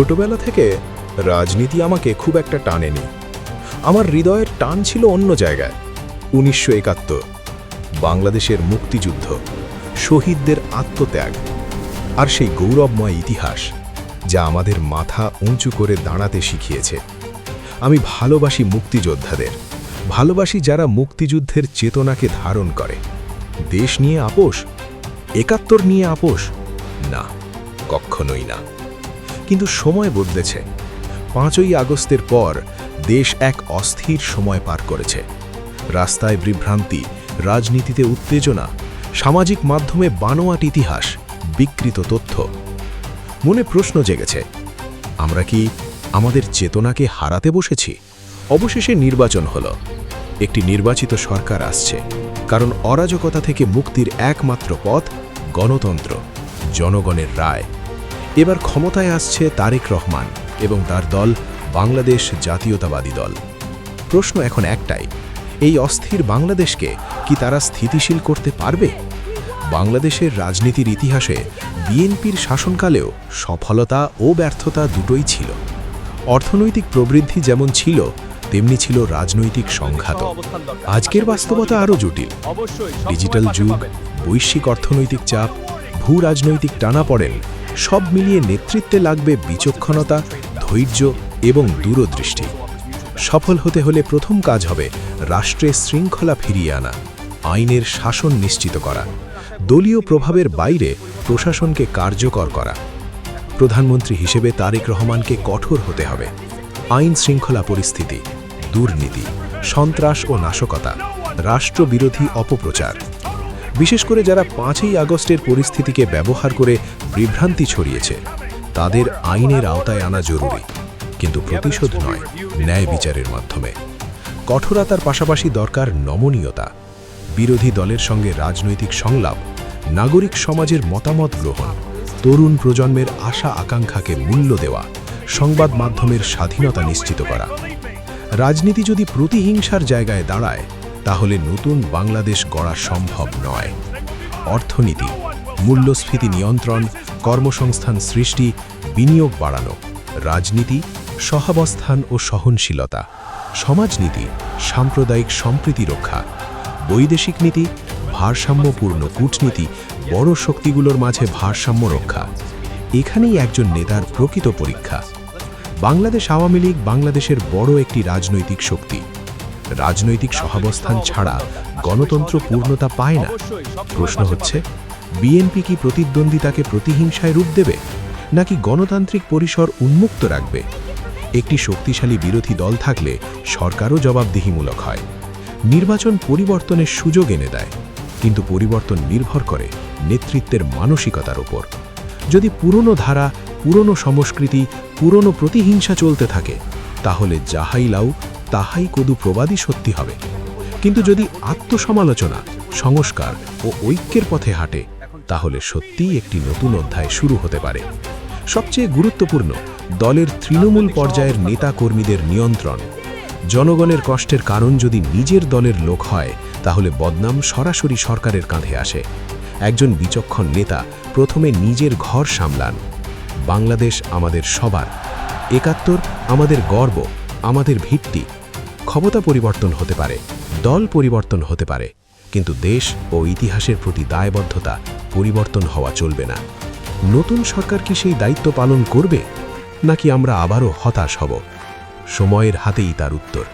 ছোটবেলা থেকে রাজনীতি আমাকে খুব একটা টানেনি। আমার হৃদয়ের টান ছিল অন্য জায়গায়। উনিশশো একাত্তর, বাংলাদেশের মুক্তিযুদ্ধ, শহীদদের আত্মত্যাগ আর সেই গৌরবময় ইতিহাস যা আমাদের মাথা উঁচু করে দাঁড়াতে শিখিয়েছে। আমি ভালোবাসি মুক্তিযোদ্ধাদের, ভালোবাসি যারা মুক্তিযুদ্ধের চেতনাকে ধারণ করে। দেশ নিয়ে আপোষ, একাত্তর নিয়ে আপোষ? না কখনোই না। কিন্তু সময় বদলেছে। পাঁচই আগস্টের পর দেশ এক অস্থির সময় পার করেছে। রাস্তায় বিভ্রান্তি, রাজনীতিতে উত্তেজনা, সামাজিক মাধ্যমে বানোয়াট ইতিহাস, বিকৃত তথ্য। মনে প্রশ্ন জেগেছে, আমরা কি আমাদের চেতনাকে হারাতে বসেছি? অবশেষে নির্বাচন হল। একটি নির্বাচিত সরকার আসছে। কারণ অরাজকতা থেকে মুক্তির একমাত্র পথ গণতন্ত্র, জনগণের রায়। এবার ক্ষমতায় আসছে তারেক রহমান এবং তার দল বাংলাদেশ জাতীয়তাবাদী দল। প্রশ্ন এখন একটাই এই অস্থির বাংলাদেশকে কি তারা স্থিতিশীল করতে পারবে? বাংলাদেশের রাজনীতির ইতিহাসে বিএনপির শাসনকালেও সফলতা ও ব্যর্থতা দুটোই ছিল। অর্থনৈতিক প্রবৃদ্ধি যেমন ছিল তেমনি ছিল রাজনৈতিক সংঘাত আজকের বাস্তবতা আরও জটিল। ডিজিটাল যুগ বৈশ্বিক অর্থনৈতিক চাপ ভূ রাজনৈতিক টানাপড়েন সব মিলিয়ে নেতৃত্বে লাগবে বিচক্ষণতা, ধৈর্য এবং দূরদৃষ্টি। সফল হতে হলে প্রথম কাজ হবে রাষ্ট্রের শৃঙ্খলা ফিরিয়ে আনা, আইনের শাসন নিশ্চিত করা, দলীয় প্রভাবের বাইরে প্রশাসনকে কার্যকর করা। প্রধানমন্ত্রী হিসেবে তারেক রহমানকে কঠোর হতে হবে। আইন শৃঙ্খলা পরিস্থিতি, দুর্নীতি, সন্ত্রাস ও নাশকতা, রাষ্ট্রবিরোধী অপপ্রচার বিশেষ করে যারা পাঁচই আগস্টের পরিস্থিতিকে ব্যবহার করে বিভ্রান্তি ছড়িয়েছে, তাদের আইনের আওতায় আনা জরুরি, কিন্তু প্রতিশোধ নয় ন্যায় বিচারের মাধ্যমে। কঠোরতার পাশাপাশি দরকার নমনীয়তা, বিরোধী দলের সঙ্গে রাজনৈতিক সংলাপ, নাগরিক সমাজের মতামত গ্রহণ, তরুণ প্রজন্মের আশা আকাঙ্ক্ষাকে মূল্য দেওয়া, সংবাদ মাধ্যমের স্বাধীনতা নিশ্চিত করা। রাজনীতি যদি প্রতিহিংসার জায়গায় দাঁড়ায় তাহলে নতুন বাংলাদেশ গড়া সম্ভব নয়। অর্থনীতি, মূল্যস্ফীতি নিয়ন্ত্রণ, কর্মসংস্থান সৃষ্টি, বিনিয়োগ বাড়ানো, রাজনীতি, সহাবস্থান ও সহনশীলতা, সমাজনীতি, সাম্প্রদায়িক সম্প্রীতি রক্ষা, বৈদেশিক নীতি, ভারসাম্যপূর্ণ কূটনীতি, বড় শক্তিগুলোর মাঝে ভারসাম্য রক্ষা। এখানেই একজন নেতার প্রকৃত পরীক্ষা। বাংলাদেশ আওয়ামী লীগ বাংলাদেশের বড় একটি রাজনৈতিক শক্তি। রাজনৈতিক সহাবস্থান ছাড়া গণতন্ত্র পূর্ণতা পায় না। প্রশ্ন হচ্ছে, বিএনপি কি প্রতিদ্বন্দ্বিতাকে প্রতিহিংসায় রূপ দেবে, নাকি গণতান্ত্রিক পরিসর উন্মুক্ত রাখবে? একটি শক্তিশালী বিরোধী দল থাকলে সরকারও জবাবদিহিমূলক হয়। নির্বাচন পরিবর্তনের সুযোগ এনে দেয়, কিন্তু পরিবর্তন নির্ভর করে নেতৃত্বের মানসিকতার ওপর। যদি পুরনো ধারা, পুরনো সংস্কৃতি, পুরনো প্রতিহিংসা চলতে থাকে, তাহলে যাহাই লাউ তাহাই কদু প্রবাদই সত্যি হবে। কিন্তু যদি আত্মসমালোচনা, সংস্কার ও ঐক্যের পথে হাঁটে, তাহলে সত্যিই একটি নতুন অধ্যায় শুরু হতে পারে। সবচেয়ে গুরুত্বপূর্ণ, দলের তৃণমূল পর্যায়ের নেতা কর্মীদের নিয়ন্ত্রণ। জনগণের কষ্টের কারণ যদি নিজের দলের লোক হয়, তাহলে বদনাম সরাসরি সরকারের কাঁধে আসে। একজন বিচক্ষণ নেতা প্রথমে নিজের ঘর সামলান। বাংলাদেশ আমাদের সবার, একাত্তর আমাদের গর্ব, আমাদের ভিত্তি। ক্ষমতা পরিবর্তন হতে পারে, দল পরিবর্তন হতে পারে, কিন্তু দেশ ও ইতিহাসের প্রতি দায়বদ্ধতা পরিবর্তন হওয়া চলবে না। নতুন সরকার কি সেই দায়িত্ব পালন করবে, নাকি আমরা আবারও হতাশ হব? সময়ের হাতেই তার উত্তর।